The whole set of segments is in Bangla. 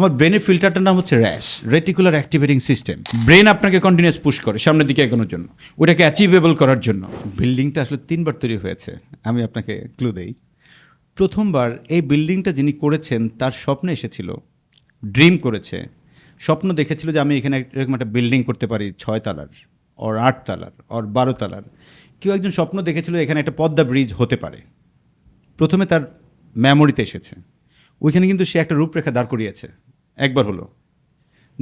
আমার ব্রেনের ফিল্টারটার নাম হচ্ছে RAS reticular activating system brain আপনাকে কন্টিনিউস পুশ করে, সামনের দিকে এগোনোর জন্য। ওটাকে অ্যাচিভেবল করার জন্য। বিল্ডিংটা আসলে তিনবার তৈরি হয়েছে, আমি আপনাকে ক্লু দেই। প্রথমবার এই বিল্ডিংটা যিনি করেছেন, তার স্বপ্নে এসেছিল ড্রিম করেছে। স্বপ্ন দেখেছিল যে আমি এখানে এরকম একটা বিল্ডিং করতে পারি, ছয় তালার ওর আট তালার ওর বারো তালার। কেউ একজন স্বপ্ন দেখেছিল এখানে একটা পদ্মা ব্রিজ হতে পারে। প্রথমে তার মেমোরিতে এসেছে। ওইখানে কিন্তু সে একটা রূপরেখা দাঁড় করিয়েছে। একবার হলো।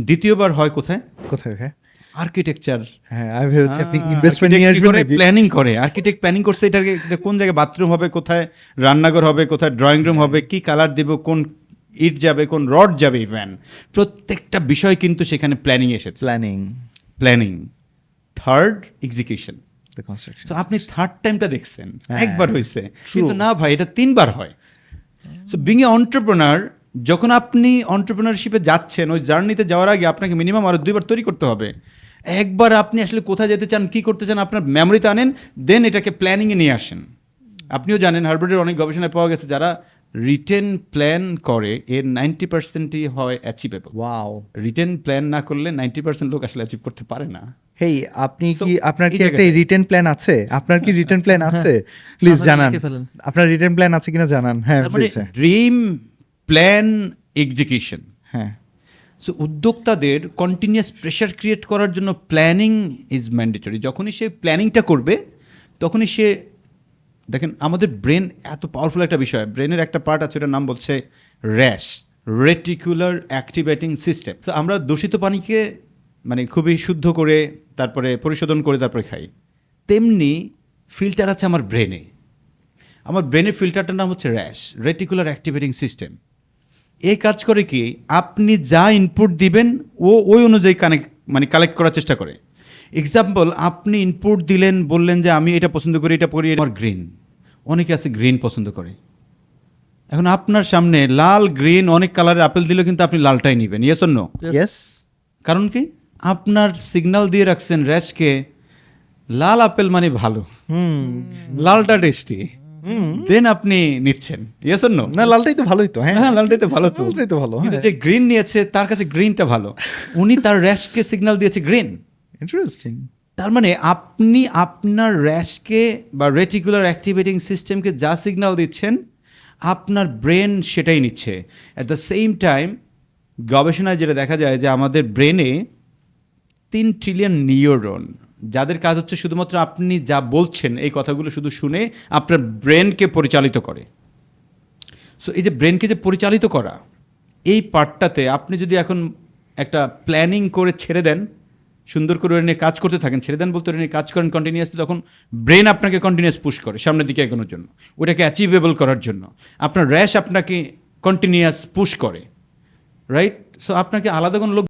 দ্বিতীয়বার হয় কোথায়? কোথায় ভাই? আর্কিটেকচার হ্যাঁ আমি ভেবেছি আপনি ইনভেস্টমেন্ট নিয়ে আসবেন নাকি? প্ল্যানিং করে? আর্কিটেক্ট প্ল্যানিং করছে এটাকে এটা কোন জায়গায় বাথরুম হবে কোথায় রান্নাঘর হবে কোথায় ড্রয়িং রুম হবে কি কালার দেব কোন ইট যাবে কোন রড যাবে ইভেন প্রত্যেকটা বিষয় কিন্তু সেখানে প্ল্যানিং এসেছে। প্ল্যানিং প্ল্যানিং থার্ড এক্সিকিউশন তো আপনি থার্ড টাইমটা দেখছেন। হ্যাঁ, একবার হয়েছে। কিন্তু না ভাই এটা তিনবার হয়। সো বিং এ অন্টারপ্রেনার যখন আপনি অন্টারপ্রেনারশিপে যাচ্ছেন ওই জার্নিতে যাওয়ার আগে আপনাকে মিনিমাম আরও দুইবার তৈরি করতে হবে। একবার আপনি আসলে কোথায় যেতে চান কি করতে চান আপনার মেমোরিতে আনেন দেন এটাকে প্ল্যানিংয়ে নিয়ে আসেন। আপনিও জানেন হার্ভার্ডের অনেক গবেষণায় পাওয়া গেছে যারা রিটেন প্ল্যান করে এর নাইনটি পার্সেন্টই হয় অ্যাচিভেবল ওয়াও রিটেন প্ল্যান না করলে নাইনটি পার্সেন্ট লোক আসলে অ্যাচিভ করতে পারে না। হেই আপনি কি আপনার কি একটা রিটেন প্ল্যান আছে? আপনার কি রিটেন প্ল্যান আছে? প্লিজ জানান। আপনার রিটেন প্ল্যান আছে কিনা জানান। হ্যাঁ ড্রিম প্ল্যান এক্সিকিউশন হ্যাঁ। সো উদ্যোক্তাদের কন্টিনিউয়াস প্রেশার ক্রিয়েট করার জন্য প্ল্যানিং ইজ ম্যান্ডেটরি যখনই সে প্ল্যানিংটা করবে তখনই সে দেখেন আমাদের ব্রেন এত পাওয়ারফুল একটা বিষয়। ব্রেনের একটা পার্ট আছে ওটার নাম বলছে র্যাশ রেটিকুলার অ্যাক্টিভেটিং সিস্টেম তো আমরা দূষিত পানিকে মানে খুবই শুদ্ধ করে তারপরে পরিশোধন করে তারপরে খাই। তেমনি ফিল্টার আছে আমার ব্রেনে আমার ব্রেনের ফিল্টারটার নাম হচ্ছে র্যাশ রেটিকুলার অ্যাক্টিভেটিং সিস্টেম এই কাজ করে কি আপনি যা ইনপুট দিবেন ও ওই অনুযায়ী কানেক্ট মানে কালেক্ট করার চেষ্টা করে। এক্সাম্পল আপনি ইনপুট দিলেন বললেন যে আমি এটা পছন্দ করি এটা পরি আমার গ্রিন অনেকে আছে গ্রিন পছন্দ করে। এখন আপনার সামনে লাল গ্রিন অনেক কালারের আপেল দিলেও কিন্তু আপনি লালটাই নেবেন। ইয়েস অন্য ইয়েস কারণ কি? আপনার সিগন্যাল দিয়ে রাখছেন র্যাশকে লাল আপেল মানে ভালো। লালটা টেস্টি দেন আপনি নিচ্ছেন। ইয়েস অন্য না লালটাই তো ভালোই তো হ্যাঁ। হ্যাঁ লালটাই তো ভালো তো। লালটাই তো ভালো কিন্তু হ্যাঁ। যে গ্রিন নিয়েছে তার কাছে গ্রিনটা ভালো। উনি তার র্যাশকে সিগন্যাল দিয়েছে গ্রিন ইন্টারেস্টিং তার মানে আপনি আপনার র্যাশকে বা রেটিকুলার অ্যাক্টিভেটিং সিস্টেমকে যা সিগন্যাল দিচ্ছেন আপনার ব্রেন সেটাই নিচ্ছে। অ্যাট দ্য সেম টাইম গবেষণায় যেটা দেখা যায় যে আমাদের ব্রেনে তিন ট্রিলিয়ন নিউরন যাদের কাজ হচ্ছে শুধুমাত্র আপনি যা বলছেন, এই কথাগুলো শুধু শুনে আপনার ব্রেনকে পরিচালিত করে। সো এই যে ব্রেনকে যে পরিচালিত করা, এই পার্টটাতে আপনি যদি এখন একটা প্ল্যানিং করে ছেড়ে দেন, সুন্দর করে নিয়ে কাজ করতে থাকেন, ছেড়ে দেন বলতে নিয়ে কাজ করেন কন্টিনিউয়াসলি তখন ব্রেন আপনাকে কন্টিনিউয়াস পুশ করে সামনের দিকে এগোনোর জন্য, ওটাকে অ্যাচিভেবল করার জন্য। আপনার র্যাশ আপনাকে কন্টিনিউয়াস পুশ করে রাইট সো আপনাকে আলাদা কোনো লোক